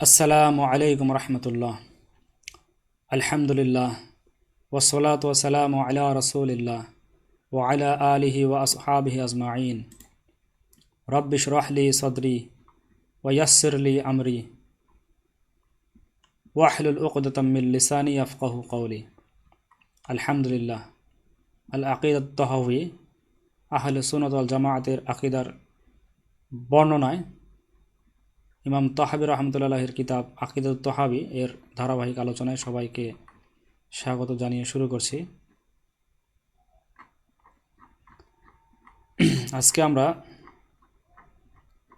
আসসালামু আলাইকুম রহমতুল্লাহ আলহামদুলিল্লাহ ওসলাত ওসালাম আলা রসুলিল্লাহ ও আলা আলিহি ও আসহাবিহি আজমাইন রব্বিশ রহলি সদরি ওয়াসিরলি আমরি ওয়াহলুল উকদতমিল লিসানি আফকাহু কৌলি আলহামদুলিল্লাহ আল আকিদত তহবি আহলে সুনত আল জামায়াতের আকিদার বর্ণনায় ইমাম তহাবি রহমতুল্লাহের কিতাব আকিদুত তহাবি এর ধারাবাহিক আলোচনায় সবাইকে স্বাগত জানিয়ে শুরু করছি। আজকে আমরা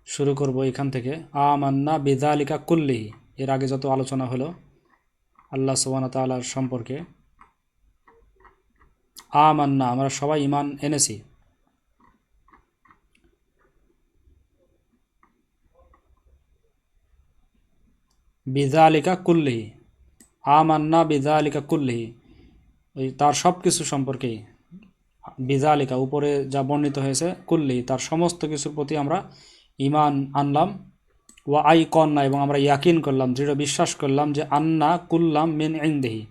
শুরু করব এখান থেকে। আমান্না বিদালিকা কুল্লিহি এর আগে যত আলোচনা হলো, আল্লাহ সুবান তালার সম্পর্কে। আমান্না, আমরা সবাই ইমান এনেছি। বিদালিকা কুল্লিহি আমান্না বিদালিকা কুল্লিহি ওই তার সব কিছু সম্পর্কেই বিদালিকা, উপরে যা বর্ণিত হয়েছে, কুল্লি, তার সমস্ত কিছুর প্রতি আমরা ইমান আনলাম ওয়া আই কন্যা এবং আমরা ইয়াকিন করলাম, দৃঢ় বিশ্বাস করলাম যে আন্না কুল্লাম মিন ইংদেহি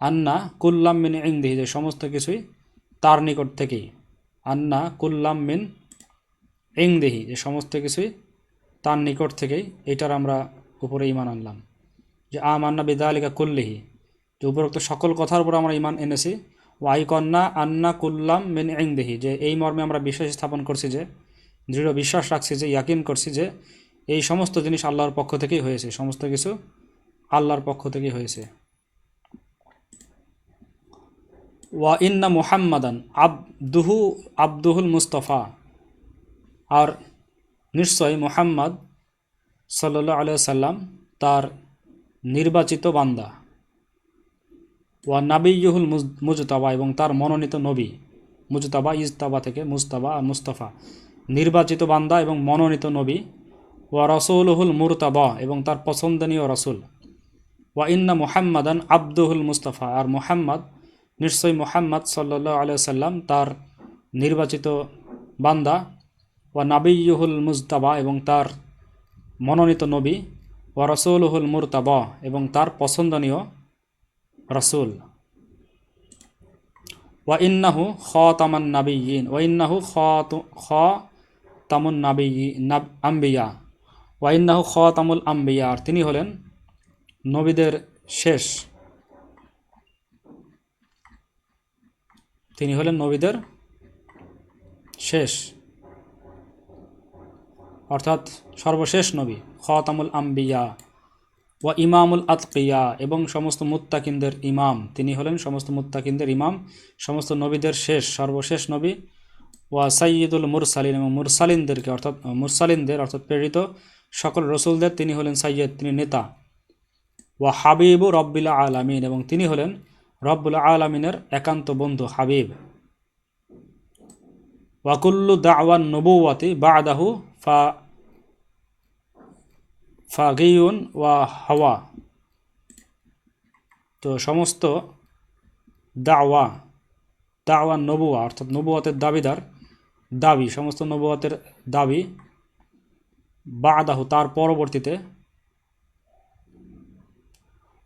আন্না কুল্লাম মিন ইংদেহি যে সমস্ত কিছুই তার নিকট থেকেই আন্না কুল্লাম মিন ইংদেহি যে সমস্ত কিছুই তার নিকট থেকেই, এটার আমরা উপরে ইমান আনলাম। যে আমান্না বিদালিকা কুল্লিহি। যে উপরোক্ত সকল কথার উপর আমরা ইমান এনেছি। ওয়াই কন্যা আন্না কুল্লাম মেন ইংদেহি যে এই মর্মে আমরা বিশ্বাস স্থাপন করছি যে, দৃঢ় বিশ্বাস রাখছি যে, ইয়াকিন করছি যে, এই সমস্ত জিনিস আল্লাহর পক্ষ থেকেই হয়েছে। সমস্ত কিছু আল্লাহর পক্ষ থেকেই হয়েছে। ওয়া ইন্না মুহাম্মাদান আবদুহু আব্দুহুল মুস্তফা। আর নিশ্চয় মুহাম্মদ সাল্লাহ আলিয়া সাল্লাম তার নির্বাচিত বান্দা। ওয়া নাবিয়ুহুল মুজতাবা এবং তার মনোনীত নবী, মুজতাবা, ইজতাবা থেকে মুস্তাবা আর মুস্তাফা। নির্বাচিত বান্দা এবং মনোনীত নবী। ওয়া রসৌলহুল মুরতাবা এবং তার পছন্দনীয় রসুল। ওয়া ইন্না মুহাম্মাদান আব্দুহুল মুস্তাফা। আর মুহাম্মদ নিশ্চয় মুহাম্মদ সাল্লাহ আলিয়া সাল্লাম তার নির্বাচিত বান্দা। ওয়া নাবিয়ুহুল মুজতাবা এবং তার মনোনীত নবী ও ওয়া রসৌলহুল মুরতাবা এবং তার পছন্দনীয় রসুল। ওয়া ইন্নাহু খ তামান নাবিয়িন ওয়া ইন্নাহু খ খ তামুন নাবি, আম্বিয়া। ওয়া ইন্নাহু খ তামুল আম্বিয়া তিনি হলেন নবীদের শেষ। তিনি হলেন নবীদের শেষ। অর্থাৎ সর্বশেষ নবী, খতামুল আম্বিয়া ওয়া ইমামুল আতকিয়া এবং সমস্ত মুত্তাকিনদের ইমাম। তিনি হলেন সমস্ত মুত্তাকিনদের ইমাম, সমস্ত নবীদের শেষ, সর্বশেষ নবী। ওয়া সাইয়দুল মুরসালিন এবং মুরসালিনদেরকে অর্থাৎ মুরসালিনদের অর্থাৎ প্রেরিত সকল রসুলদের তিনি হলেন সাইয়দ তিনি নেতা। ওয়া হাবিবু রব্বিল্লা আলামিন এবং তিনি হলেন রব্বুল আলমিনের একান্ত বন্ধু, হাবিব। ওয়াকুল্লু দাওয়ান নবুয়াতি বাদাহু ফা ফাগিউন ওয়া হাওয়া। তো সমস্ত দাওয়া দাওয়া নবুয়া, অর্থাৎ নবুয়াতের দাবিদার দাবি, সমস্ত নবুয়াতের দাবি বাদাহু, তার পরবর্তীতে।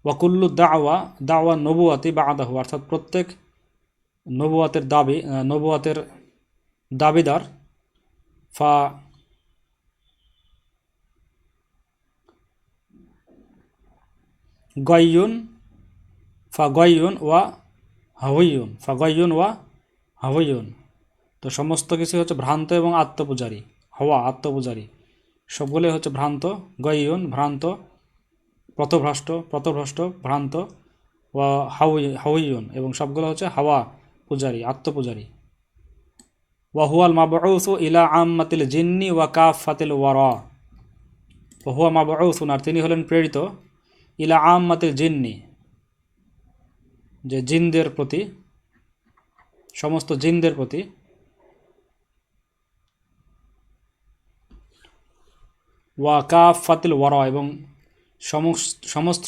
ওয়াকুল্লু দাওয়া দাওয়া নবুয়াতি বা আদাহু অর্থাৎ প্রত্যেক নবুয়াতের দাবি নবুয়াতের দাবিদার ফা গয়ুন ফা গয়ুন ওয়া হাওয়ুন, ফা গয়ুন ওয়া হাওয়ুন। তো সমস্ত কিছু হচ্ছে ভ্রান্ত এবং আত্মপূজারী। হওয়া, আত্মপূজারী। সবগুলোই হচ্ছে ভ্রান্ত গয়ুন ভ্রান্ত পথভ্রষ্ট পথভ্রষ্ট ভ্রান্ত ওয়া হাউই হাউইয়ন এবং সবগুলো হচ্ছে হাওয়া পূজারী, আত্মপূজারী। ওয়াহুয়াল মাবউসু ইলা আম্মাতিল জিন্নি ওয়া কাফাতিল ওয়ারা। ওয়া হুয়া মাবউসুন, আর তিনি হলেন প্রেরিত ইলা আম্মাতিল জিন্নি, যে জিনদের প্রতি, সমস্ত জিনদের প্রতি ওয়া কাফাতিল ওয়ারা এবং সমস্ত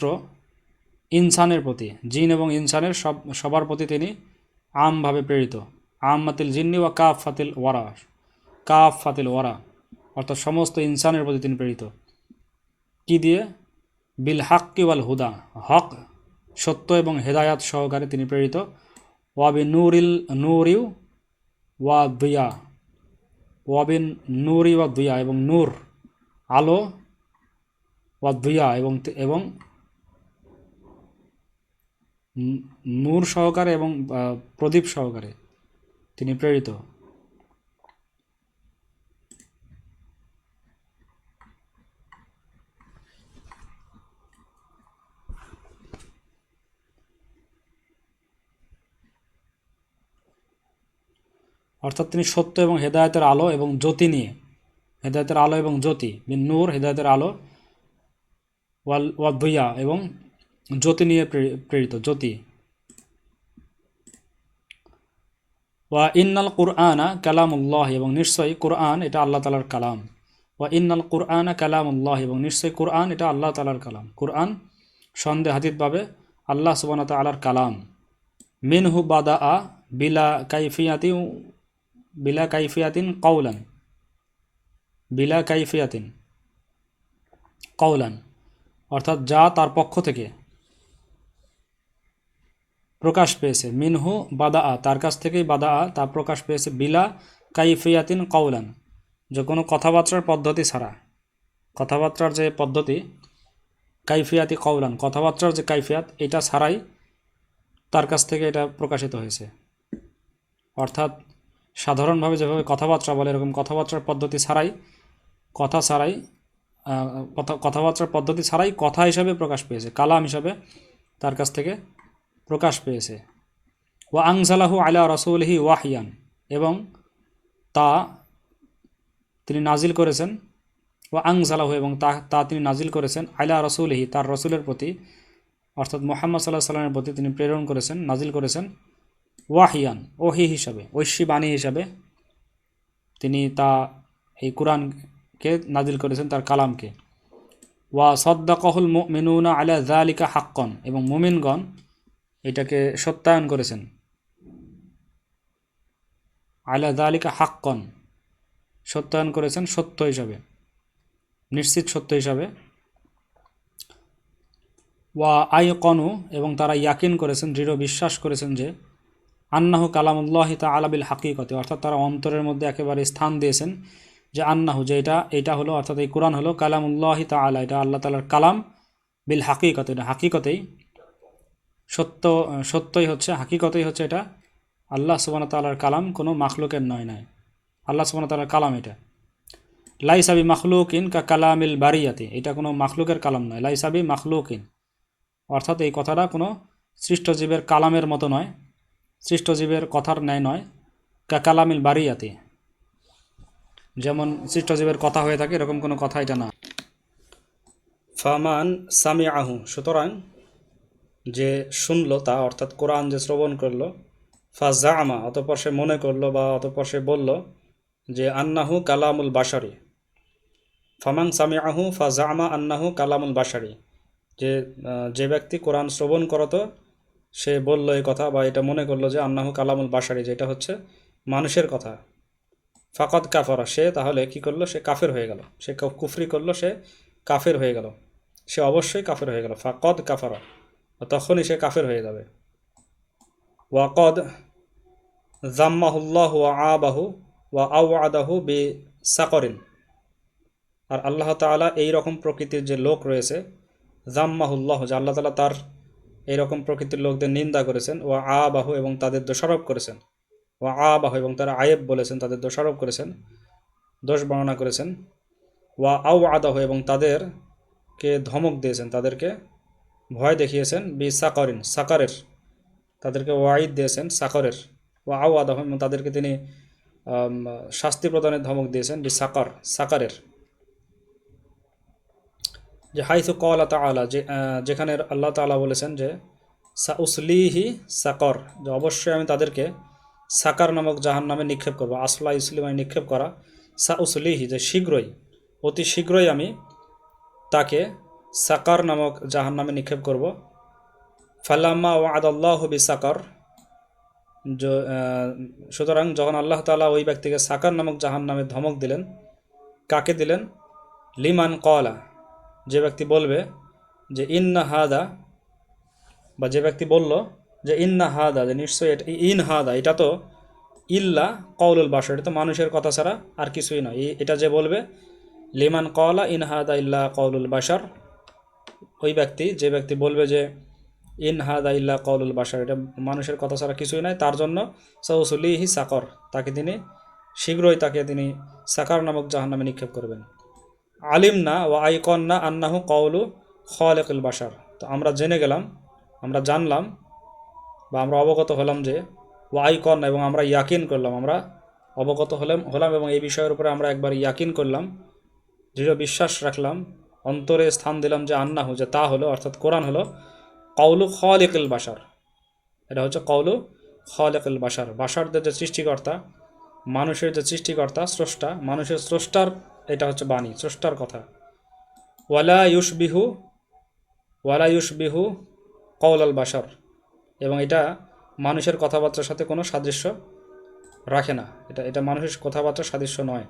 ইনসানের প্রতি, জিন এবং ইনসানের সব, সবার প্রতি তিনি আমভাবে প্রেরিত। আম মাতিল জিন্নি ওয়া কাফ ফাতিল ওয়ারা কাফ ফাতিল ওয়ারা, অর্থাৎ সমস্ত ইনসানের প্রতি তিনি প্রেরিত। কি দিয়ে? বিল হাক্কি ওয়াল হুদা, হক, সত্য এবং হেদায়াত সহকারে তিনি প্রেরিত। ওয়াবি নুরিল নুরিউ ওয়া দুয়া ওয়াবিন নুরি ওয়া দুয়া এবং নূর, আলো ওয়া দুয়া এবং এবং নূর সহকারে এবং প্রদীপ সহকারে তিনি প্রেরিত। অর্থাৎ তিনি সত্য এবং হেদায়তের আলো এবং জ্যোতি নিয়ে, হেদায়তের আলো এবং জ্যোতি বিন নূর, হেদায়তের আলো, ওয়াল, ওয়াদুইয়া এবং জ্যোতি নিয়ে প্রে- প্রেরিত, জ্যোতি। ওয়া ইন্নাল কুরআনা কালামুল্লাহ এবং নিশ্চয়ই কুরআন এটা আল্লাহ তালার কালাম। ওয়া ইন্নাল কুরআনা কালামুল্লাহ এবং নিশ্চয়ই কুরআন এটা আল্লাহ তালার কালাম। কুরআন সন্দেহাতীতভাবে আল্লাহ সুবান তালার কালাম। মিনহু বাদা আ বিলা কাইফিয়াতি বিলা কাইফিয়াতিন কৌলান বিলা কাইফিয়াতিন কৌলান অর্থাৎ যা তার পক্ষ থেকে প্রকাশ পেয়েছে। মিনহু বাদা আ তার কাছ থেকেই বাদা আ তা প্রকাশ পেয়েছে। বিলা কাইফিয়াতিন কৌলান যে কোনো কথাবার্তার পদ্ধতি ছাড়া। কথাবার্তার যে পদ্ধতি, কাইফিয়াতি কৌলান কথাবার্তার যে কাইফিয়াত, এটা ছাড়াই তার কাছ থেকে এটা প্রকাশিত হয়েছে। অর্থাৎ সাধারণভাবে যেভাবে কথাবার্তা বলে, এরকম কথাবার্তার পদ্ধতি ছাড়াই, কথা ছাড়াই কথা, কথাবার্তার পদ্ধতি ছাড়াই কথা হিসাবে প্রকাশ পেয়েছে, কালাম হিসাবে তার কাছ থেকে প্রকাশ পেয়েছে। ওয়া আংসালাহু আলা রসৌলহি ওয়াহিয়ান, এবং তা তিনি নাজিল করেছেন, ওয়া আংসালাহু এবং তা তা তিনি নাজিল করেছেন আলা রসুলহি, তার রসুলের প্রতি, অর্থাৎ মোহাম্মদ সাল্লাহ সাল্লামের প্রতি তিনি প্রেরণ করেছেন, নাজিল করেছেন। ওয়াহিয়ান, ওহি হিসাবে ঐশী বাণী হিসাবে তিনি তা এই কোরআনকে নাজিল করেছেন তার কালামকে। ওয়া সদ্দাকহুল মেনুনা আলা জালিকা হাক্কন, এবং মুমিনগণ এটাকে সত্যায়ন করেছেন। আলা জালিকা হাক্কন, সত্যায়ন করেছেন সত্য হিসাবে, নিশ্চিত সত্য হিসাবে। ওয়া আই কনু এবং তারা ইয়াকিন করেছেন, দৃঢ় বিশ্বাস করেছেন যে আন্নাহু কালামুল্লাহ তাআলা বিল হাকিকতে, অর্থাৎ তারা অন্তরের মধ্যে একেবারে স্থান দিয়েছেন যে আন্নাহু, যে এটা এটা হলো, অর্থাৎ এই কোরআন হলো কালামুল্লাহ তা আলা এটা আল্লাহ তালার কালাম বিল হাকিকতে, এটা হাকিকতেই সত্য, সত্যই হচ্ছে, হাকিকতেই হচ্ছে এটা আল্লাহ সুবহানাহু তাআলার কালাম, কোনো মাখলুকের নয় নয় আল্লাহ সুবহানাহু তাআলার কালাম এটা। লাইসাবি মাখলুকিন কা কালামিল বারিয়াতি, এটা কোনো মাখলুকের কালাম নয় লাইসাবি মাখলুকিন অর্থাৎ এই কথাটা কোনো সৃষ্টজীবের কালামের মতো নয়। সৃষ্টজীবের কথার ন্যায় নয় কা কালামিল বারিয়াতি। যেমন সৃষ্টজীবের কথা হয়ে থাকে, এরকম কোনো কথা এটা না ফামান সামি আহু সুতরাং যে শুনলো তা, অর্থাৎ কোরআন যে শ্রবণ করল ফাজামা অতপর সে মনে করল বা অতপর সে বলল যে, আন্নাহু কালামুল বাসারি ফামাং সামি আহু ফাজামা আন্নাহু কালামুল বাসারি যে যে ব্যক্তি কোরআন শ্রবণ করতো সে বলল এই কথা বা এটা মনে করল যে আন্নাহু কালামুল বাসারি যেটা হচ্ছে মানুষের কথা। ফাকদ কাফারা, সে তাহলে কি করল? সে কাফের হয়ে গেল। সে কুফরি করল, সে কাফের হয়ে গেল। সে অবশ্যই কাফের হয়ে গেল। ফাকদ কাফারা, তখনই সে কাফের হয়ে যাবে। ওয়াকদ জাম্মাহুল্লাহ ওয়া আবাহু ওয়া আউ আদাহু বি সাকরিন আর আল্লাহ তাআলা এই রকম প্রকৃতির যে লোক রয়েছে, জাম্মাহুল্লাহ, যে আল্লাহ তালা তার এইরকম প্রকৃতির লোকদের নিন্দা করেছেন। ও আবাহু এবং তাদের দোষারোপ করেছেন। ও আবাহু এবং তারা আয়েব বলেছেন, তাদের দোষারোপ করেছেন, দোষ বর্ণনা করেছেন। ওয়া আউ আদাহু এবং তাদেরকে ধমক দিয়েছেন, তাদেরকে ভয় দেখিয়েছেন, বি সাকরিন, সাকারের। তাদেরকে ওয়াইদ দিয়েছেন, সাকরের। ও আউ আদাহু এবং তাদেরকে তিনি শাস্তি প্রদানের ধমক দিয়েছেন, বি সাকার, সাকারের। যে হাইসু কলা তালা যে যেখানে আল্লাহ তাআলা বলেছেন যে, সাউসলিহি সাকর, যে অবশ্যই আমি তাদেরকে সাকার নামক জাহান নামে নিক্ষেপ করব। আসলা ইসলিমায় নিক্ষেপ করা। সাউসলিহি, যে শীঘ্রই, অতি শীঘ্রই আমি তাকে সাকার নামক জাহান নামে নিক্ষেপ করব। ফাল্লাম্মা ও আদাল্লাহ বি সাকর সুতরাং যখন আল্লাহ তাআলা ওই ব্যক্তিকে সাকার নামক জাহান নামে ধমক দিলেন, কাকে দিলেন? লিমান কলা যে ব্যক্তি বলবে যে ইন্না হাদা, বা যে ব্যক্তি বলল যে ইন্না হাদা, যে নিশ্চয়ই এটা ইন হাদা, এটা তো ইল্লা কৌলুল বাসর এটা তো মানুষের কথা ছাড়া আর কিছুই নয়। এটা যে বলবে, লিমান কলা ইন হাদা ইল্লা কৌলুল বাসার ওই ব্যক্তি, যে ব্যক্তি বলবে যে ইন হাদা ইল্লা কৌলুল বাসার এটা মানুষের কথা ছাড়া কিছুই নয়, তার জন্য সৌসুলিহি সাকর, তাকে তিনি শীঘ্রই তাকে তিনি সাকার নামক জাহান্নামে নিক্ষেপ করবেন। আলিম না ও আইকন না আন্নাহু কৌলু খলেকুল বাসার তো আমরা জেনে গেলাম, আমরা জানলাম বা আমরা অবগত হলাম যে ও আইকন এবং আমরা ইয়াকিন করলাম, আমরা অবগত হলাম হলাম এবং এই বিষয়ের উপরে আমরা একবার ইয়াকিন করলাম, দৃঢ় বিশ্বাস রাখলাম, অন্তরে স্থান দিলাম যে আন্নাহু, যে তা হলো, অর্থাৎ কোরআন হলো কৌলু খলেকুল বাসার এটা হচ্ছে কৌলু খলেকুল বাসার বাসারদের যে সৃষ্টিকর্তা, মানুষের যে সৃষ্টিকর্তা, স্রষ্টা, মানুষের স্রষ্টার এটা হচ্ছে বাণী, স্রষ্টার কথা। ওয়ালা ইউসবিহু ওয়ালা ইউসবিহু কৌল আল বাসার এবং এটা মানুষের কথাবার্তার সাথে কোনো সাদৃশ্য রাখে না। এটা এটা মানুষের কথাবার্তার সাদৃশ্য নয়।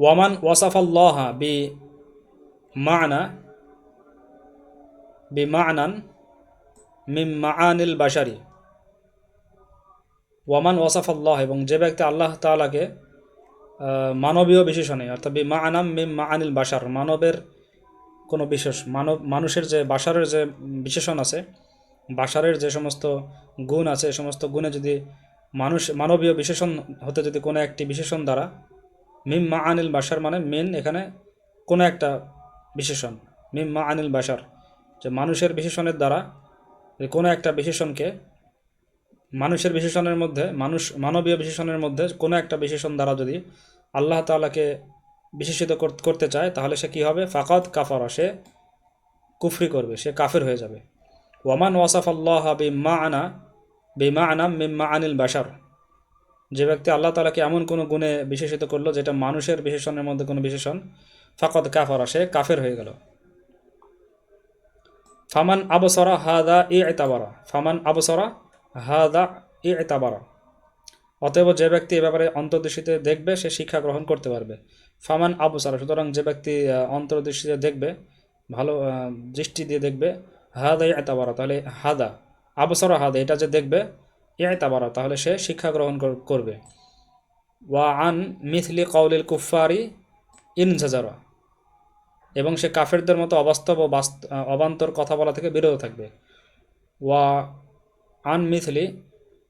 ওয়ামান ওয়াসাফাল্লাহা বি মানা বি মানান মিম মাআনিল বাশারি। ওয়ামান ওয়াসাফাল্লাহ এবং যে ব্যক্তি আল্লাহ তাআলাকে আহ, মানবীয় বিশেষণে অর্থাৎ মা আনাম মিম মা আনিল বাসার মানবের কোনো বিশেষ মানব মানুষের যে বাসারের যে বিশেষণ আছে বাসারের যে সমস্ত গুণ আছে এই সমস্ত গুণে যদি মানুষ মানবীয় বিশেষণ হতে যদি কোনো একটি বিশেষণ দ্বারা মিম মা আনিল বাসার মানে মেন এখানে কোনো একটা বিশেষণ মিম মা আনিল বাসার যে মানুষের বিশেষণের দ্বারা কোনো একটা বিশেষণকে মানুষের বিশেষণের মধ্যে, মানুষ মানবীয় বিশেষণের মধ্যে কোনো একটা বিশেষণ দ্বারা যদি আল্লাহ তাআলাকে বিশেষিত করতে চায়, তাহলে সে কী হবে? ফাকাত কাফারা, সে কুফরি করবে, সে কাফের হয়ে যাবে। ওয়ামান ওয়াসাফ আল্লাহ বিমা আনা বি বিমা আনাম মিম্মা আনিল বাসার যে ব্যক্তি আল্লাহ তালাকে এমন কোনো গুণে বিশেষিত করল যেটা মানুষের বিশেষণের মধ্যে কোনো বিশেষণ ফাকত কাফারা, সে কাফের হয়ে গেল। ফামান আবসরা হাদা ই এতাবারা ফামান আবসরা হাদা ই এতাবারা অতএব যে ব্যক্তি এ ব্যাপারে অন্তর্দৃষ্টিতে দেখবে, সে শিক্ষা গ্রহণ করতে পারবে। ফামান আবসারা, সুতরাং যে ব্যক্তি অন্তর্দৃষ্টিতে দেখবে, ভালো দৃষ্টি দিয়ে দেখবে, হাদা ই এতাবারা তাহলে হাদা, আবসরা হাদা, এটা যে দেখবে এতাবারা তাহলে সে শিক্ষা গ্রহণ কর- করবে। ওয়া আন মিথলি কৌলিল কুফারি ইনজাজারা এবং সে কাফেরদের মতো অবাস্তব ও অবান্তর কথা বলা থেকে বিরত থাকবে। ওয়া আন মিথলি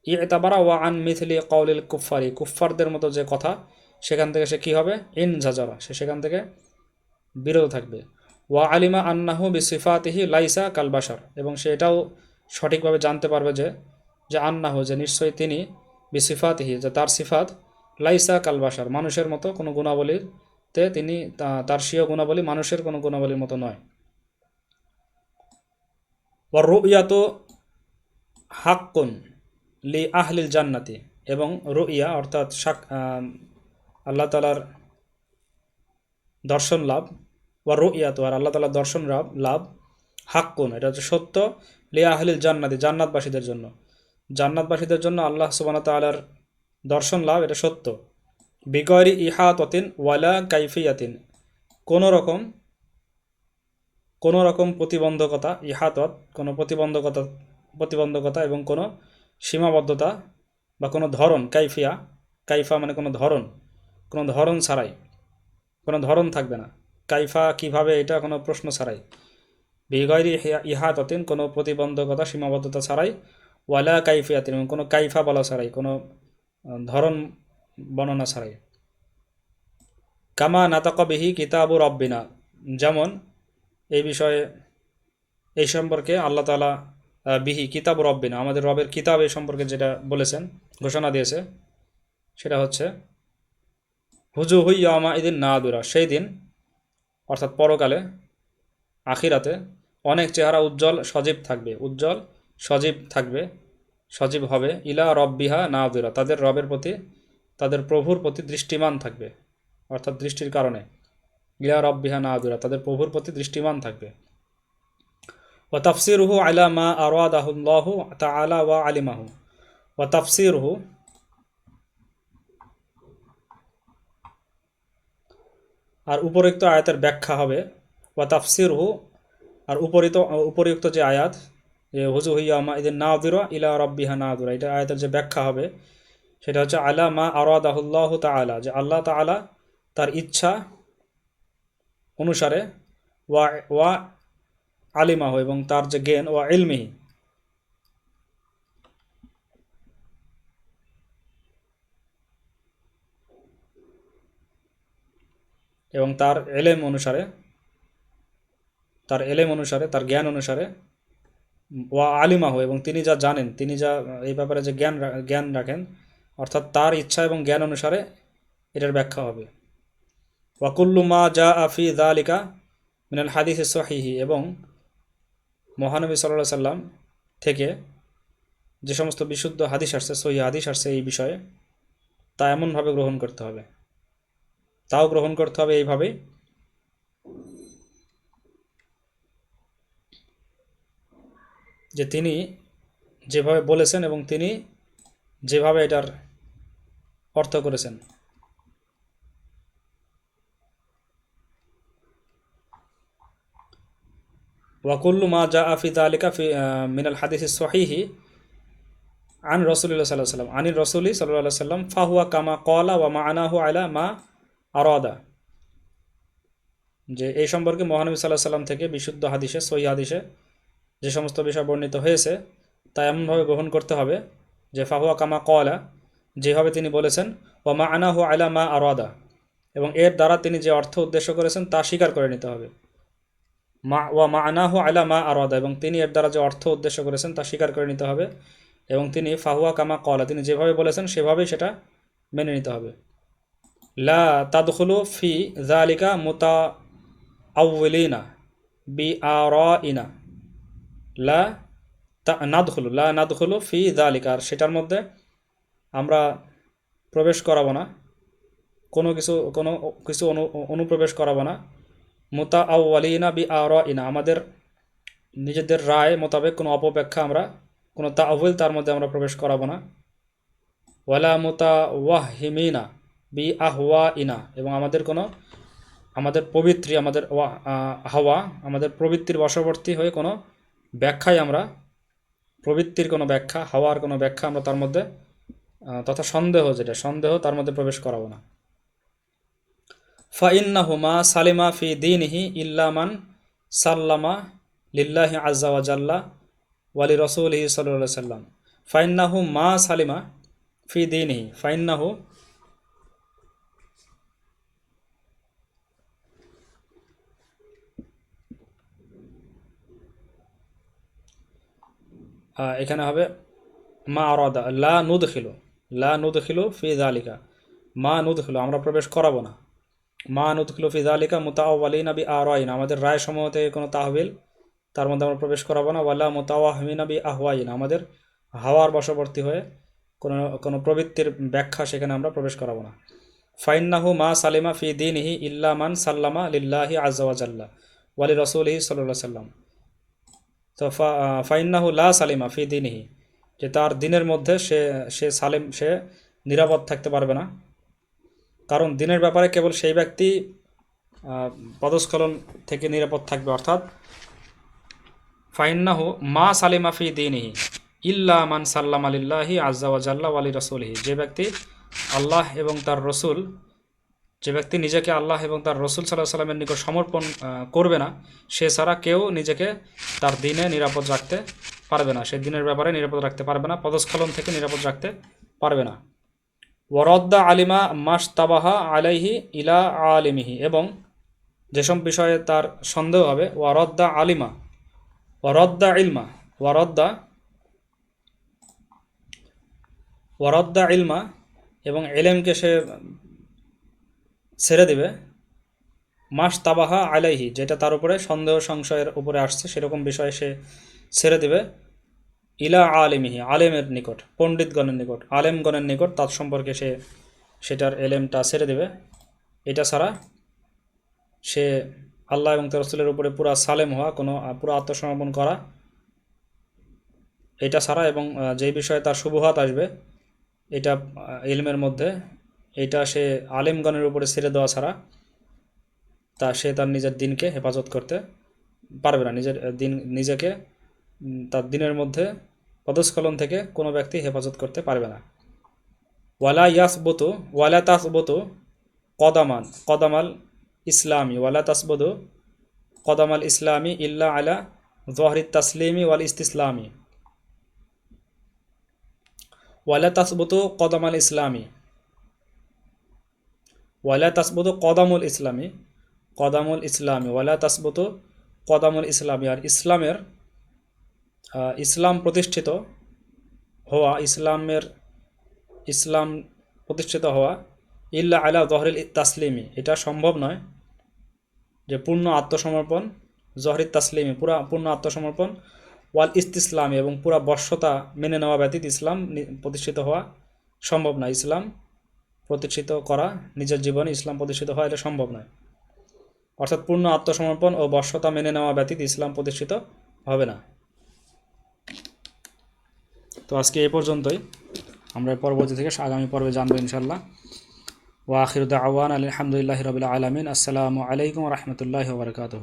ইতাবারা ওয়া আন মিথলি কৌলিল কুফারি কুফারদের মতো যে কথা, সেখান থেকে সে কী হবে? ইন ঝাজারা। সে সেখান থেকে বিরত থাকবে। ওয়া আলিমা আন্নাহু বিসিফাতিহি লাইসা কালবাসার এবং সে এটাও সঠিকভাবে জানতে পারবে যে যে আন্নাহু, যে নিশ্চয়ই তিনি বিসিফাতিহি, যে তার সিফাত লাইসা কালবাসার মানুষের মতো কোনো গুণাবলীতে তিনি তার স্বীয় গুণাবলী মানুষের কোনো গুণাবলীর মতো নয়। ওয়া রুইয়াত হাক্কুন লি আহলিল জান্নাতি এবং রুইয়া অর্থাৎ আম, আল্লাহ তালার দর্শন লাভ ওয়া রুইয়াত আর আল্লাহ তালার দর্শন লাভ লাভ হাক্কুন। এটা হচ্ছে সত্য। লি আহলিল জান্নাতি জান্নাতবাসীদের জন্য। জান্নাতবাসীদের জন্য আল্লাহ সুবানা তালার দর্শন লাভ এটা সত্য। বিগয়রি ইহাততিন ওয়ালা কাইফিয়াতিন। কোনো রকম কোনো রকম প্রতিবন্ধকতা ইহাতত কোনো প্রতিবন্ধকতা প্রতিবন্ধকতা এবং কোনো সীমাবদ্ধতা বা কোনো ধরন, কাইফিয়া, কাইফা মানে কোনো ধরন কোনো ধরন ছাড়াই, কোনো ধরন থাকবে না। কাইফা কীভাবে এটা কোনো প্রশ্ন ছাড়াই? বিগয়রি ইহাততিন কোনো প্রতিবন্ধকতা, সীমাবদ্ধতা ছাড়াই, ওয়ালা কাইফিয়াতিন এবং কোনো কাইফা বলা ছাড়াই, কোনো ধরন বর্ণনা ছাড়াই। কামা নাতাকবিহি কিতাবু রব্বিনা। যেমন এই বিষয়ে, এই সম্পর্কে আল্লাহ তালা বিহি কিতাব রব্বিনা। আমাদের রবের কিতাব এই সম্পর্কে যেটা বলেছেন, ঘোষণা দিয়েছে, সেটা হচ্ছে, হুজু হুইয়ামা ইদিন না দুরা সেই দিন, অর্থাৎ পরকালে, আখিরাতে অনেক চেহারা উজ্জ্বল, সজীব থাকবে। উজ্জ্বল, সজীব থাকবে, সজীব হবে ইলা রব্বিহা না দুরা তাদের রবের প্রতি, তাদের প্রভুর প্রতি দৃষ্টিমান থাকবে, অর্থাৎ দৃষ্টির কারণে। ইলা রব্বিহা না দুরা তাদের প্রভুর প্রতি দৃষ্টিমান থাকবে। ও তাফসিরুহু আলা মা আরাদাহুল্লাহু তাআলা ওয়া আলিমাহু ও আর উপরিক্ত আয়াতের ব্যাখ্যা হবে। ওয়া তাফসির হু আর উপরিত উপরিউক্ত যে আয়াত, যে হুজু হইয়ামা এদের না দিরা ইলা রব্বিহা না দিরা এটা আয়াতের যে ব্যাখ্যা হবে, সেটা হচ্ছে আলা মা আরাদাহুল্লাহ তাআলা, যে আল্লাহ তাআলা তার ইচ্ছা অনুসারে ওয়া ওয়া আলিমাহ এবং তার যে জ্ঞান ও ইলমিহি। এবং তার এলেম অনুসারে, তার এলেম অনুসারে, তার জ্ঞান অনুসারে ওয়া আলিমাহ এবং তিনি যা জানেন, তিনি যা এই ব্যাপারে যে জ্ঞান জ্ঞান রাখেন, অর্থাৎ তার ইচ্ছা এবং জ্ঞান অনুসারে এটার ব্যাখ্যা হবে। ওয়াকুল্লু মা যা আফি দালিকা মিনাল হাদিস সহিহি এবং মহানবী সাল্লাহ সাল্লাম থেকে যে সমস্ত বিশুদ্ধ হাদিস আসছে, সহি হাদিস আসছে এই বিষয়ে, তা এমনভাবে গ্রহণ করতে হবে। তাও গ্রহণ করতে হবে এইভাবে, যে তিনি যেভাবে বলেছেন এবং তিনি যেভাবে এটার অর্থ করেছেন। ওয়াকুল্লু মা জা আফি তালিকা ফি মিনাল হাদিস সহিহি আন রসুল্লাহ সাল্লাহ সাল্লাম আনির রসুলি সাল্লাহ সাল্লাম ফাহুয়া কামা কলা ওয়া মা আনাহু আলা মা আরদা। যে এই সম্পর্কে মহানবী সাল্লাহ সাল্লাম থেকে বিশুদ্ধ হাদিসে সহি হাদিসে যে সমস্ত বিষয় বর্ণিত হয়েছে, তা এমনভাবে গ্রহণ করতে হবে যে ফাহুয়া কামা কলা যেভাবে তিনি বলেছেন, ওয়া মা আনাহু আলা মা আরাদা। এবং এর দ্বারা তিনি যে অর্থ উদ্দেশ্য করেছেন, তা স্বীকার করে নিতে হবে। মা, ওয়া মা আনাহু আলা মা আরাদা, এবং তিনি এর দ্বারা যে অর্থ উদ্দেশ্য করেছেন তা স্বীকার করে নিতে হবে। এবং তিনি ফাহুয়া কামা কলা তিনি যেভাবে বলেছেন সেভাবেই সেটা মেনে নিতে হবে। লা তাদখুলু ফি জালিকা মোতা আউলিনা বি আর ইনা লা তা, নাদখুলু, লা নাদখুলু ফি জালিকা আর সেটার মধ্যে আমরা প্রবেশ করাবো না। কোনো কিছু কোনো কিছু অনু, অনুপ্রবেশ করাবো না। মোতা আউ্বালিনা বি আর ইনা আমাদের নিজেদের রায় মোতাবেক কোনো অপব্যাখ্যা আমরা, কোনো তাহবিল তার মধ্যে আমরা প্রবেশ করাবো না। ওয়ালা মোতা ওয়াহিমিনা বি আহওয়া ইনা এবং আমাদের কোনো, আমাদের পবিত্রী, আমাদের ওয়া- হাওয়া, আমাদের প্রবৃত্তির বশবর্তী হয়ে কোনো ব্যাখ্যায় আমরা, প্রবৃত্তির কোনো ব্যাখ্যা, হাওয়ার কোনো ব্যাখ্যা আমরা তার মধ্যে তথা সন্দেহ যেটা, সন্দেহ তার মধ্যে প্রবেশ করাবো না। ফাইন্নাহু মা সালিমা ফি দিনহি ইল্লামান সাল্লামা লিল্লাহি আজ্জা ওয়াজাল্লা ওয়ালি রসুলহি সাল্লাহ সাল্লাম ফাইন্নাহু মা সালিমা ফি দিনহি ফাইন্নাহু এখানে হবে, মা আরাদা, লা নুদ খিলো লা নুদ খিলো ফি জালিকা মা নুদ খিলো আমরা প্রবেশ করাবো না। মা ফি জালিকা মুতাওয়ালিন বি আরাইন আমাদের রায় সমূহ থেকে কোনো তাহবিল, তার মধ্যে আমরা প্রবেশ করাবো না। ওয়ালা মুতাওয়াহমিন বি আহওয়াইন আমাদের হাওয়ার বশবর্তী হয়ে কোনো কোনো প্রবৃত্তির ব্যাখ্যা সেখানে আমরা প্রবেশ করাবো না। ফাইন্নাহু মা সালিমা ফি দিনহি ইল্লা মান সাল্লামা লিল্লাহি আজ্জাওয়াজাল্লা ওয়ালি রসুলহি সাল্লাহ সাল্লাম তো ফাইন্নাহু লা সালিমা ফি দিনহি, যে তার দিনের মধ্যে সে সে সালিম, সে নিরাপদ থাকতে পারবে না। কারণ দিনের ব্যাপারে কেবল সেই ব্যক্তি পদস্খলন থেকে নিরাপদ থাকবে, অর্থাৎ ফাইন্নাহু মা সালিমা ফি দিনহি ইল্লা মান সাল্লাম আলিল্লাহি আজ্জা ওয়াজাল্লা ওয়ালি রসুলহি যে ব্যক্তি আল্লাহ এবং তার রসুল, যে ব্যক্তি নিজেকে আল্লাহ এবং তার রসুল সাল্লাহ সাল্লামের নিকট সমর্পণ করবে না, সে ছাড়া কেউ নিজেকে তার দিনে নিরাপদ রাখতে পারবে না। সে দিনের ব্যাপারে নিরাপদ রাখতে পারবে না, পদস্খলন থেকে নিরাপদ রাখতে পারবে না। ওয়ারদ্দা আলিমা মাস তাবাহা আলাইহি ইলা আলিমিহি। এবং যেসব বিষয়ে তার সন্দেহ হবে, ওয়ারদ্দা আলিমা, ওয়ারদ্দা ইলমা, ওয়ারদ্দা ওয়ারদ্দা ইলমা এবং এলেমকে সে ছেড়ে দিবে মাস তাবাহা আলাইহি, যেটা তার উপরে সন্দেহ সংশয়ের উপরে আসছে, সেরকম বিষয়ে সে ছেড়ে দিবে। ইলা আলিমিহি আলেমের নিকট পণ্ডিতগণের নিকট আলেমগণের নিকট তার সম্পর্কে সে সেটার এলেমটা ছেড়ে দেবে। এটা ছাড়া সে আল্লাহ এবং তার রসুলের উপরে পুরা সালেম হওয়া কোনো পুরো আত্মসমর্পণ করা এটা ছাড়া এবং যেই বিষয়ে তার শুভহাত আসবে এটা আহ, ইলমের মধ্যে এটা সে আলেমগণের উপরে ছেড়ে দেওয়া ছাড়া তা সে তার নিজের দিনকে হেফাজত করতে পারবে না। নিজের দিন নিজেকে তার দিনের মধ্যে পদস্খলন থেকে কোনো ব্যক্তি হেফাজত করতে পারবে না। ওয়ালা ইয়াসবতু, ওয়ালা তাসবতু কদামান, কদামাল ইসলামী, ওয়ালা তাসবতু কদামাল ইসলামী ইল্লা আলা জহরি তাসলিমি ওয়াল ইস্তিসলামী। ওয়ালা তাসবতু কদামাল ইসলামী। ওয়ালা তাসবতু কদামুল ইসলামী কদামুল ইসলামী, ওয়ালা তাসবতু কদামুল ইসলামী। আর ইসলামের ইসলাম প্রতিষ্ঠিত হওয়া, ইসলামের, ইসলাম প্রতিষ্ঠিত হওয়া, ইল্লা আলা জহরিল তাসলিমি, এটা সম্ভব নয় যে পূর্ণ আত্মসমর্পণ জহরির তাসলিমি, পুরা, পূর্ণ আত্মসমর্পণ, ওয়াল ইস্তিসলামী এবং পুরা বর্ষতা মেনে নেওয়া ব্যতীত ইসলাম প্রতিষ্ঠিত হওয়া সম্ভব নয়। ইসলাম প্রতিষ্ঠিত করা, নিজের জীবনে ইসলাম প্রতিষ্ঠিত হওয়া এটা সম্ভব নয়। অর্থাৎ পূর্ণ আত্মসমর্পণ ও বর্ষতা মেনে নেওয়া ব্যতীত ইসলাম প্রতিষ্ঠিত হবে না। তো আজকে এ পর্যন্তই। আমরা পরবর্তী থেকে আগামী পর্বে জানব ইনশাল্লাহ ওয়াখির আওয়ান আলহামদুলিল্লাহ রবিল আলমিন। আসসালামু আলাইকুম রহমতুল্লাহ বরকাতহ।